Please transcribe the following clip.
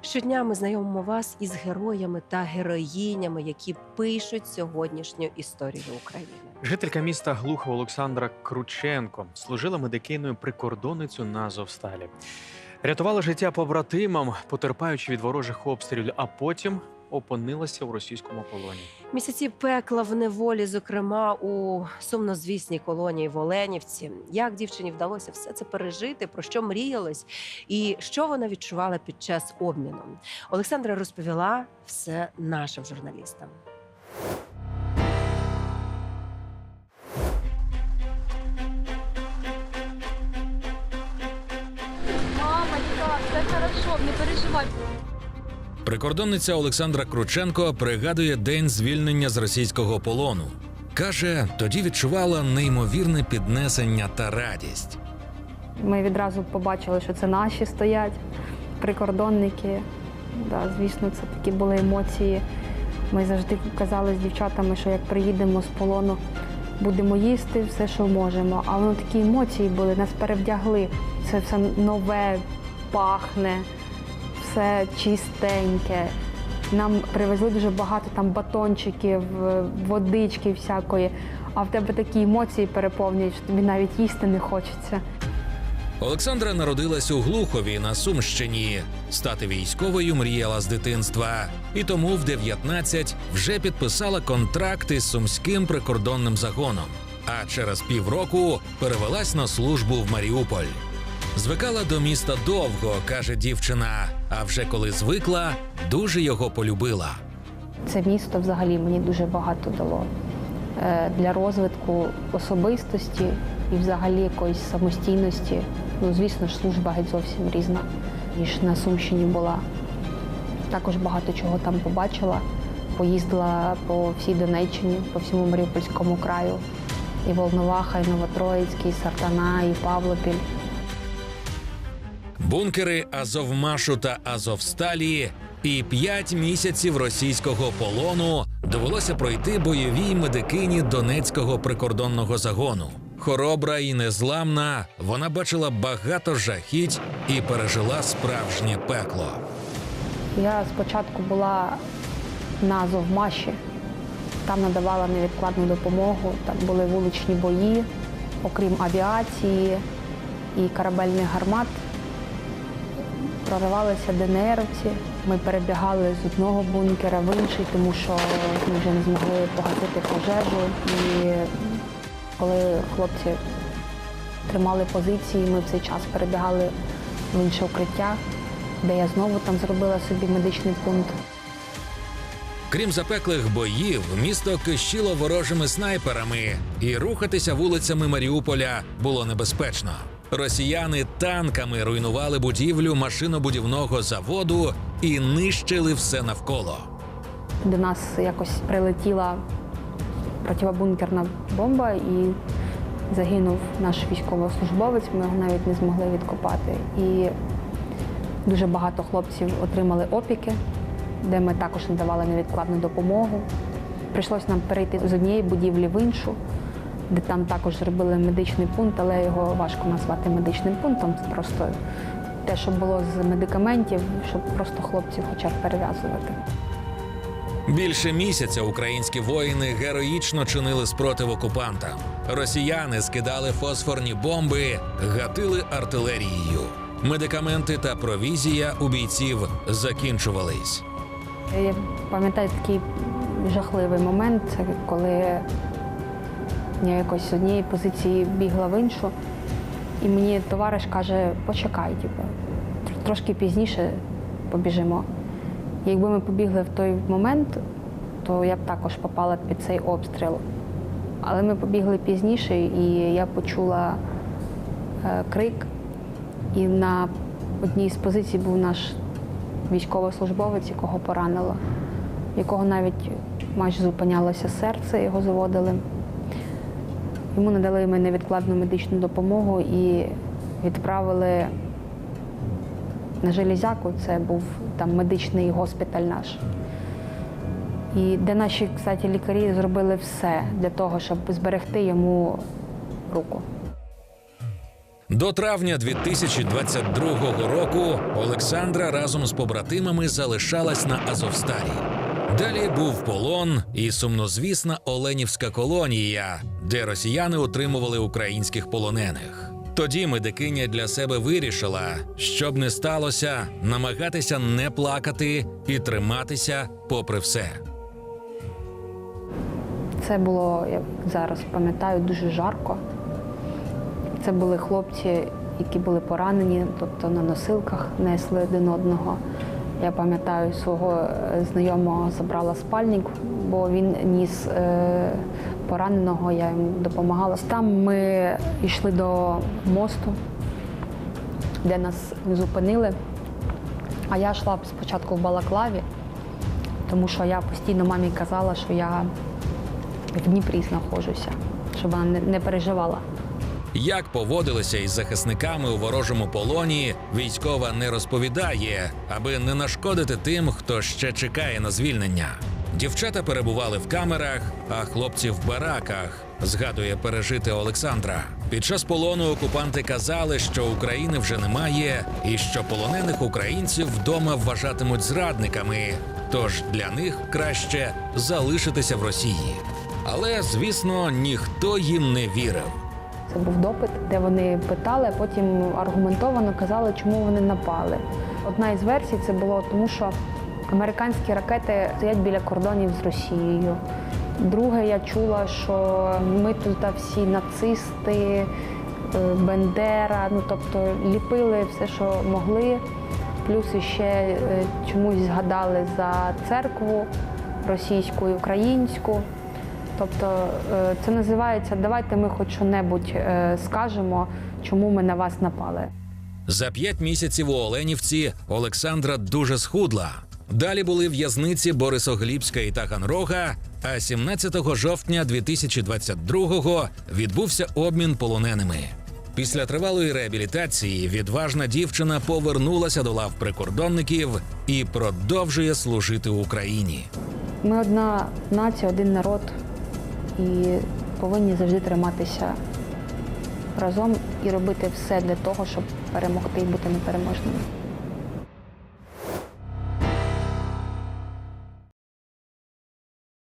Щодня ми знайомимо вас із героями та героїнями, які пишуть сьогоднішню історію України. Жителька міста Глухов Олександра Крученко служила медикиною прикордонницю на Зовсталі, Рятувала життя побратимам, потерпаючи від ворожих обстрілів, а потім опинилася у російському полоні. Місяці пекла в неволі, зокрема у сумнозвісній колонії в Оленівці. Як дівчині вдалося все це пережити, про що мріялось, і що вона відчувала під час обміну? Олександра розповіла все нашим журналістам. Мама, так, все хорошо, не переживай. Прикордонниця Олександра Крученко пригадує день звільнення з російського полону. Каже, тоді відчувала неймовірне піднесення та радість. Ми відразу побачили, що це наші стоять, прикордонники. Да, звісно, це такі були емоції. Ми завжди казали з дівчатами, що як приїдемо з полону, будемо їсти все, що можемо. А воно такі емоції були, нас перевдягли. Це все нове, пахне, все чистеньке. Нам привезли дуже багато там батончиків, водички всякої. А в тебе такі емоції переповнюють, що тобі навіть їсти не хочеться. Олександра народилась у Глухові на Сумщині. Стати військовою мріяла з дитинства, і тому в 19 вже підписала контракт із сумським прикордонним загоном. А через півроку перевелась на службу в Маріуполь. Звикала до міста довго, каже дівчина. А вже коли звикла, дуже його полюбила. Це місто взагалі мені дуже багато дало Е, для розвитку особистості і взагалі якоїсь самостійності. Ну, звісно ж, служба геть зовсім різна, ніж на Сумщині була. Також багато чого там побачила. Поїздила по всій Донеччині, по всьому Маріупольському краю. І Волноваха, і Новотроїцький, і Сартана, і Павлопіль. Бункери Азовмашу та Азовсталі і п'ять місяців російського полону довелося пройти бойовій медикині Донецького прикордонного загону. Хоробра і незламна, вона бачила багато жахіть і пережила справжнє пекло. Я спочатку була на Азовмаші, там надавала невідкладну допомогу. Там були вуличні бої, окрім авіації і корабельних гармат. Проривалися ДНРівці. Ми перебігали з одного бункера в інший, тому що ми вже не змогли погасити пожежу. І коли хлопці тримали позиції, ми в цей час перебігали в інше укриття, де я знову там зробила собі медичний пункт. Крім запеклих боїв, місто кищило ворожими снайперами, і рухатися вулицями Маріуполя було небезпечно. Росіяни танками руйнували будівлю машинобудівного заводу і нищили все навколо. До нас якось прилетіла противобункерна бомба і загинув наш військовослужбовець. Ми його навіть не змогли відкопати. І дуже багато хлопців отримали опіки, де ми також надавали невідкладну допомогу. Прийшлось нам перейти з однієї будівлі в іншу, де там також зробили медичний пункт, але його важко назвати медичним пунктом. Просто те, що було з медикаментів, щоб просто хлопців хоча б перев'язувати. Більше місяця українські воїни героїчно чинили спротив окупантам. Росіяни скидали фосфорні бомби, гатили артилерією. Медикаменти та провізія у бійців закінчувались. Я пам'ятаю такий жахливий момент, коли я якось з однієї позиції бігла в іншу, і мені товариш каже, почекай, типу, трошки пізніше побіжимо. Якби ми побігли в той момент, то я б також попала під цей обстріл. Але ми побігли пізніше, і я почула е, крик, і на одній з позицій був наш військовослужбовець, якого поранило, якого навіть майже зупинялося серце, його заводили. Йому надали ми невідкладну медичну допомогу і відправили на Железяку, це був там медичний госпіталь наш. І де наші, кстати, лікарі зробили все для того, щоб зберегти йому руку. До травня 2022 року Олександра разом з побратимами залишалась на Азовсталі. Далі був полон і сумнозвісна Оленівська колонія, де росіяни утримували українських полонених. Тоді медикиня для себе вирішила, щоб не сталося, намагатися не плакати і триматися попри все. Це було, як зараз пам'ятаю, дуже жарко. Це були хлопці, які були поранені, тобто на носилках несли один одного. Я пам'ятаю, свого е, знайомого забрала спальник, бо він ніс е, пораненого, я йому допомагала. Там ми йшли до мосту, де нас зупинили. А я йшла спочатку в Балаклаві, тому що я постійно мамі казала, що я в Дніпрі знаходжуся, щоб вона не- не переживала. Як поводилися із захисниками у ворожому полоні, військова не розповідає, аби не нашкодити тим, хто ще чекає на звільнення. Дівчата перебували в камерах, а хлопці в бараках. Згадує пережити Олександра. Під час полону окупанти казали, що України вже немає, і що полонених українців вдома вважатимуть зрадниками. Тож для них краще залишитися в Росії. Але, звісно, ніхто їм не вірив. Це був допит, де вони питали, а потім аргументовано казали, чому вони напали. Одна із версій це було тому, що американські ракети стоять біля кордонів з Росією. Друге, я чула, що ми тут всі нацисти, е, Бендера, ну тобто ліпили все, що могли. Плюс іще е, чомусь згадали за церкву російську і українську. Тобто е, це називається Давайте ми хоч що-небудь е, скажемо, чому ми на вас напали. За п'ять місяців у Оленівці Олександра дуже схудла. Далі були в'язниці Борисоглібська і Таганрога. А 17 жовтня 2022-го відбувся обмін полоненими. Після тривалої реабілітації відважна дівчина повернулася до лав прикордонників і продовжує служити Україні. Ми одна нація, один народ і повинні завжди триматися разом і робити все для того, щоб перемогти і бути непереможними.